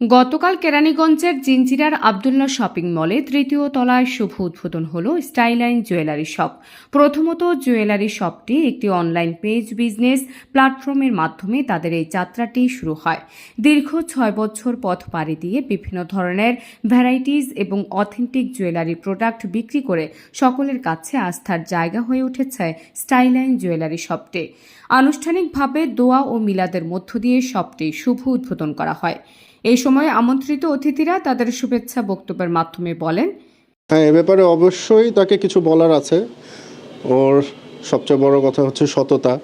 গতকাল কেরানীগঞ্জের জিঞ্জিরার আবদুল্লাহ শপিং মলে তৃতীয় তলায় শুভ উদ্বোধন হল স্টাইলাইন জুয়েলারি শপ। প্রথমত জুয়েলারি শপটি একটি অনলাইন পেজ বিজনেস প্ল্যাটফর্মের মাধ্যমে তাদের এই যাত্রাটি শুরু হয়। দীর্ঘ ছয় বছর পথ পাড়ি দিয়ে বিভিন্ন ধরনের ভ্যারাইটিস এবং অথেন্টিক জুয়েলারি প্রোডাক্ট বিক্রি করে সকলের কাছে আস্থার জায়গা হয়ে উঠেছে স্টাইলাইন জুয়েলারি শপটি। আনুষ্ঠানিকভাবে দোয়া ও মিলাদের মধ্য দিয়ে শপটি শুভ উদ্বোধন করা হয়। এই সময় আমন্ত্রিত অতিথিরা তাদের শুভেচ্ছা বক্তব্যের মাধ্যমে বলেন হ্যাঁ এ ব্যাপারে অবশ্যই তাকে কিছু বলার আছে। ওর সবচেয়ে বড় কথা হচ্ছে সততা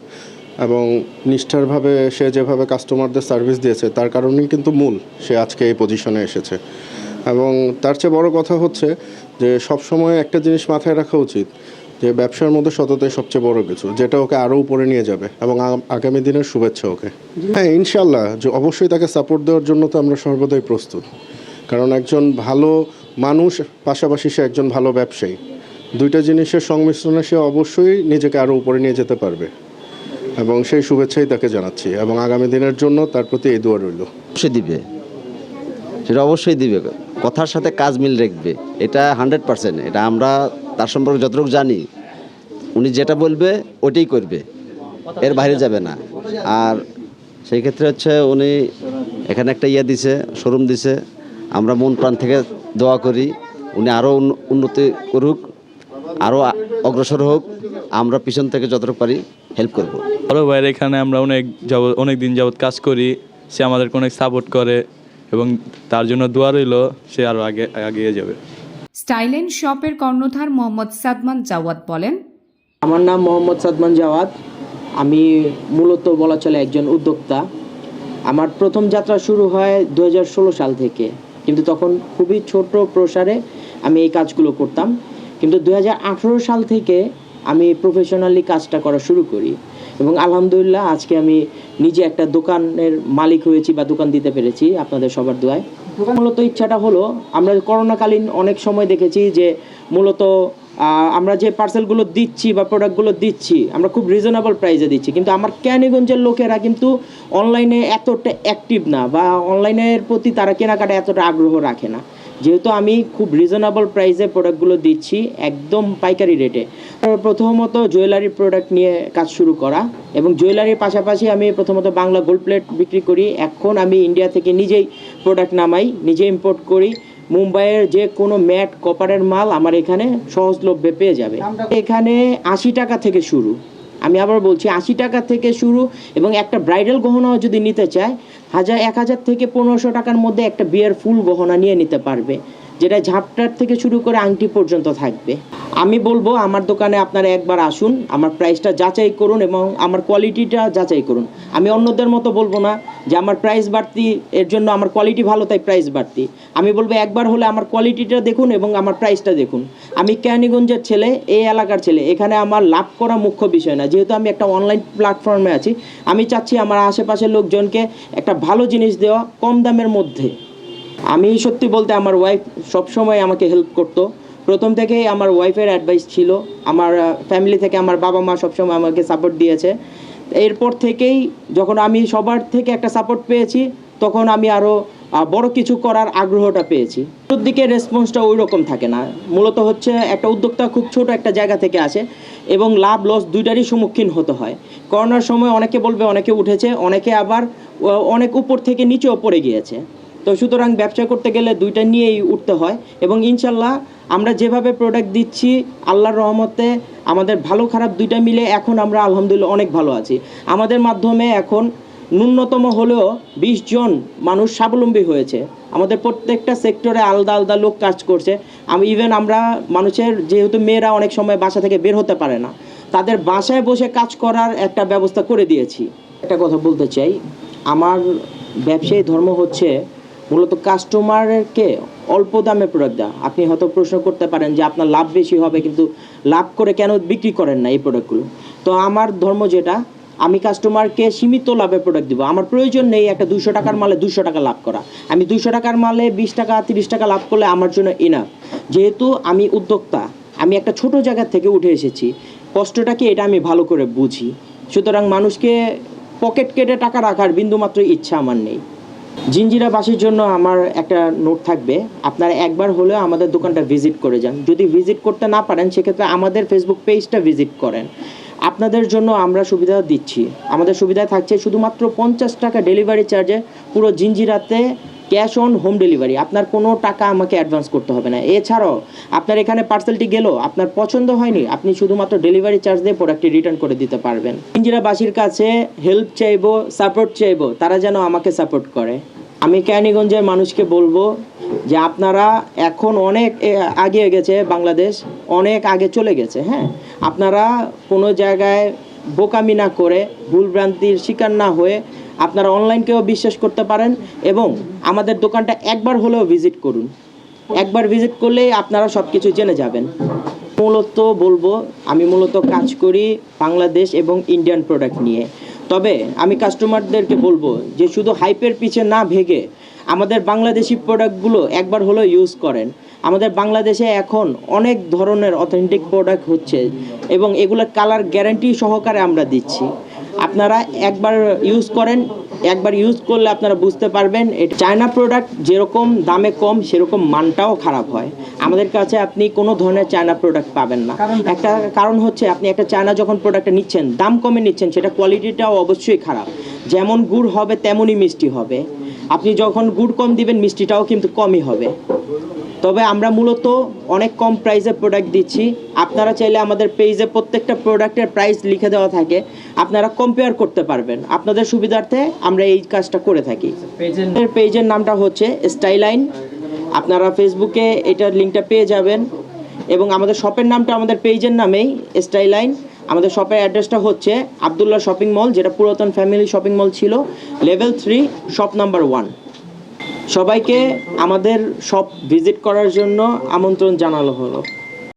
এবং নিষ্ঠারভাবে সে যেভাবে কাস্টমারদের সার্ভিস দিয়েছে, তার কারণেই কিন্তু মূল সে আজকে এই পজিশনে এসেছে। এবং তার চেয়ে বড় কথা হচ্ছে যে সবসময় একটা জিনিস মাথায় রাখা উচিত যে ব্যবসার মধ্যে সততাই সবচেয়ে বড় কিছু, যেটা ওকে আরও উপরে নিয়ে যাবে এবং আগামী দিনের শুভেচ্ছা ওকে। হ্যাঁ ইনশাল্লাহ যে অবশ্যই তাকে সাপোর্ট দেওয়ার জন্য তো আমরা সর্বদাই প্রস্তুত। কারণ একজন ভালো মানুষ, পাশাপাশি সে একজন ভালো ব্যবসায়ী। দুইটা জিনিসের সংমিশ্রণে সে অবশ্যই নিজেকে আরও উপরে নিয়ে যেতে পারবে। এবং সেই শুভেচ্ছাই তাকে জানাচ্ছি এবং আগামী দিনের জন্য তার প্রতি এই দোয়া রইল। সে দিবে। সেটা অবশ্যই দিবে। কথার সাথে কাজ মিল রাখবে। এটা হান্ড্রেড পার্সেন্ট। এটা আমরা তার সম্পর্কে যতটুকু জানি, উনি যেটা বলবে ওটাই করবে। এর বাইরে যাবে না। আর সেই ক্ষেত্রে হচ্ছে উনি এখানে একটা ইয়ে দিছে শোরুম দিছে। আমরা মন প্রাণ থেকে দোয়া করি, উনি আরও উন্নতি করুক আরও অগ্রসর হোক। আমরা পিছন থেকে যতটুকু পারি হেল্প করব। বড় ভাইয়ের এখানে আমরা অনেক যাবত অনেক দিন যাবৎ কাজ করি। সে আমাদেরকে অনেক সাপোর্ট করে। এবং তার জন্য দোয়া রইল সে আরও আগে এগিয়ে যাবে। স্টাইলাইন শপের কর্ণধার মোহাম্মদ সাদমান জাওয়াত বলেন আমার নাম মোহাম্মদ সাদমান জাওয়াত আমি মূলত বলা চলে একজন উদ্যোক্তা। আমার প্রথম যাত্রা শুরু হয় দুই হাজার ষোলো সাল থেকে কিন্তু তখন খুবই ছোট প্রসারে আমি এই কাজগুলো করতাম। কিন্তু দুই হাজার আঠারো সাল থেকে আমি প্রফেশনালি কাজটা করা শুরু করি। এবং আলহামদুলিল্লাহ আজকে আমি নিজে একটা দোকানের মালিক হয়েছি বা দোকান দিতে পেরেছি আপনাদের সবার দোয়ায়। মূলত ইচ্ছাটা হলো, আমরা করোনাকালীন অনেক সময় দেখেছি যে মূলত আমরা যে পার্সেলগুলো দিচ্ছি বা প্রোডাক্টগুলো দিচ্ছি, আমরা খুব রিজনেবল প্রাইসে দিচ্ছি। কিন্তু আমার ক্যানিগঞ্জের লোকেরা কিন্তু অনলাইনে এতটা অ্যাক্টিভ না বা অনলাইনের প্রতি তারা কেনাকাটা এতটা আগ্রহ রাখে না। যেহেতু আমি খুব রিজনেবল প্রাইসে প্রোডাক্টগুলো দিচ্ছি একদম পাইকারি রেটে প্রথমত জুয়েলারি প্রোডাক্ট নিয়ে কাজ শুরু করা এবং জুয়েলারির পাশাপাশি আমি প্রথমত বাংলা গোল্ড প্লেট বিক্রি করি। এখন আমি ইন্ডিয়া থেকে নিজেই প্রোডাক্ট নামাই নিজে ইম্পোর্ট করি। মুম্বাইয়ের যে কোনো ম্যাট কপারের মাল আমার এখানে সহজলভ্যে পেয়ে যাবে। এখানে আশি টাকা থেকে শুরু। আমি আবার বলছি আশি টাকা থেকে শুরু এবং একটা ব্রাইডাল গহনাও যদি নিতে চায় হাজার এক হাজার থেকে পনেরোশো টাকার মধ্যে একটা বিয়ের ফুল গহনা নিয়ে নিতে পারবে। যেটা ঝাপটার থেকে শুরু করে আংটি পর্যন্ত থাকবে। আমি বলব, আমার দোকানে আপনারা একবার আসুন, আমার প্রাইসটা যাচাই করুন এবং আমার কোয়ালিটিটা যাচাই করুন। আমি অন্যদের মতো বলব না যে আমার প্রাইস বাড়তি, এর জন্য আমার কোয়ালিটি ভালো, তাই প্রাইস বাড়তি। আমি বলব, একবার হলে আমার কোয়ালিটিটা দেখুন এবং আমার প্রাইসটা দেখুন। আমি ক্যানিগঞ্জের ছেলে, এই এলাকার ছেলে, এখানে আমার লাভ করা মুখ্য বিষয় না। যেহেতু আমি একটা অনলাইন প্ল্যাটফর্মে আছি, আমি চাচ্ছি আমার আশেপাশের লোকজনকে একটা ভালো জিনিস দেওয়া কম দামের মধ্যে। আমি সত্যি বলতে আমার ওয়াইফ সবসময় আমাকে হেল্প করতো। প্রথম থেকেই আমার ওয়াইফের অ্যাডভাইস ছিল, আমার ফ্যামিলি থেকে আমার বাবা মা সবসময় আমাকে সাপোর্ট দিয়েছে। এরপর থেকেই যখন আমি সবার থেকে একটা সাপোর্ট পেয়েছি, তখন আমি আরও বড় কিছু করার আগ্রহটা পেয়েছি। শুরুর দিকে রেসপন্সটা ওই রকম থাকে না। মূলত হচ্ছে একটা উদ্যোক্তা খুব ছোট একটা জায়গা থেকে আসে এবং লাভ লস দুইটারই সম্মুখীন হতে হয়। করোনার সময় অনেকে বলবে, অনেকে উঠেছে, অনেকে আবার অনেক উপর থেকে নিচেও পড়ে গিয়েছে। তো সুতরাং ব্যবসা করতে গেলে দুইটা নিয়েই উঠতে হয় এবং ইনশাল্লাহ আমরা যেভাবে প্রোডাক্ট দিচ্ছি, আল্লাহর রহমতে আমাদের ভালো খারাপ দুইটা মিলে এখন আমরা আলহামদুলিল্লাহ অনেক ভালো আছি। আমাদের মাধ্যমে এখন ন্যূনতম হলেও বিশ জন মানুষ স্বাবলম্বী হয়েছে। আমাদের প্রত্যেকটা সেক্টরে আলাদা আলাদা লোক কাজ করছে। আমি ইভেন আমরা মানুষের যেহেতু মেয়েরা অনেক সময় বাসা থেকে বের হতে পারে না, তাদের বাসায় বসে কাজ করার একটা ব্যবস্থা করে দিয়েছি। একটা কথা বলতে চাই, আমার ব্যবসায়ী ধর্ম হচ্ছে মূলত কাস্টমারকে অল্প দামে প্রোডাক্ট দেওয়া। আপনি হয়তো প্রশ্ন করতে পারেন যে আপনার লাভ বেশি হবে, কিন্তু লাভ করে কেন বিক্রি করেন না এই প্রোডাক্টগুলো তো আমার ধর্ম যেটা, আমি কাস্টমারকে সীমিত লাভে প্রোডাক্ট দিব। আমার প্রয়োজন নেই একটা দুশো টাকার মালে দুশো টাকা লাভ করা। আমি দুশো টাকার মালে বিশ টাকা, তিরিশ টাকা লাভ করলে আমার জন্য ইনাফ যেহেতু আমি উদ্যোক্তা, আমি একটা ছোট জায়গা থেকে উঠে এসেছি। কষ্টটা কি এটা আমি ভালো করে বুঝি। সুতরাং মানুষকে পকেট কেটে টাকা রাখার বিন্দুমাত্র ইচ্ছা আমার নেই। জিঞ্জিরাবাসীর জন্য আমার একটা নোট থাকবে। আপনারা একবার হলেও আমাদের দোকানটা ভিজিট করে যান। যদি ভিজিট করতে না পারেন, সেক্ষেত্রে আমাদের ফেসবুক পেজটা ভিজিট করেন। আপনাদের জন্য আমরা সুবিধা দিচ্ছি। আমাদের সুবিধা থাকছে শুধুমাত্র পঞ্চাশ টাকা ডেলিভারি চার্জে পুরো জিঞ্জিরাতে ক্যাশ অন হোম ডেলিভারি। আপনার কোনো টাকা আমাকে অ্যাডভান্স করতে হবে না। এছাড়াও, আপনার এখানে পার্সেলটি গেল, আপনার পছন্দ হয়নি, আপনি শুধুমাত্র ডেলিভারি চার্জ দিয়ে প্রোডাক্টটি রিটার্ন করে দিতে পারবেন। ইঞ্জিরাবাসীর কাছে হেল্প চাইব, সাপোর্ট চাইব, তারা যেন আমাকে সাপোর্ট করে। আমি ক্যানিগঞ্জের মানুষকে বলব যে আপনারা এখন অনেক আগে গেছে বাংলাদেশ, অনেক আগে চলে গেছে হ্যাঁ? আপনারা কোনো জায়গায় বোকামি না করে ভুলভ্রান্তির শিকার না হয়ে আপনারা অনলাইনকেও বিশ্বাস করতে পারেন এবং আমাদের দোকানটা একবার হলেও ভিজিট করুন। একবার ভিজিট করলেই আপনারা সব কিছু জেনে যাবেন। মূলত বলব, আমি মূলত কাজ করি বাংলাদেশ এবং ইন্ডিয়ান প্রোডাক্ট নিয়ে। তবে আমি কাস্টমারদেরকে বলব যে শুধু হাইপের পিছে না ভেগে আমাদের বাংলাদেশি প্রোডাক্টগুলো একবার হলেও ইউজ করেন। আমাদের বাংলাদেশে এখন অনেক ধরনের অথেন্টিক প্রোডাক্ট হচ্ছে এবং এগুলোর কালার গ্যারান্টি সহকারে আমরা দিচ্ছি। আপনারা একবার ইউজ করেন একবার ইউজ করলে আপনারা বুঝতে পারবেন এটা চায়না প্রোডাক্ট যেরকম দামে কম সেরকম মানটাও খারাপ হয়। আমাদের কাছে আপনি কোনো ধরনের চায়না প্রোডাক্ট পাবেন না। একটা কারণ হচ্ছে আপনি একটা চায়না যখন প্রোডাক্টটা নিচ্ছেন দাম কমে নিচ্ছেন সেটা কোয়ালিটিটাও অবশ্যই খারাপ। যেমন গুড় হবে তেমনই মিষ্টি হবে। আপনি যখন গুড় কম দিবেন মিষ্টিটাও কিন্তু কমই হবে। তবে আমরা মূলত অনেক কম প্রাইসে প্রোডাক্ট দিচ্ছি। আপনারা চাইলে আমাদের পেজে প্রত্যেকটা প্রোডাক্টের প্রাইস লিখে দেওয়া থাকে। আপনারা কম্পেয়ার করতে পারবেন। আপনাদের সুবিধার্থে আমরা এই কাজটা করে থাকি। পেজের পেজের নামটা হচ্ছে স্টাইলাইন আপনারা ফেসবুকে এটার লিঙ্কটা পেয়ে যাবেন। এবং আমাদের শপের নামটা আমাদের পেজের নামেই স্টাইলাইন আমাদের শপের অ্যাড্রেসটা হচ্ছে আবদুল্লাহ শপিং মল যেটা পুরাতন ফ্যামিলি শপিং মল ছিল level three shop number one সবাইকে আমাদের সব ভিজিট করার জন্য আমন্ত্রণ জানানো হলো।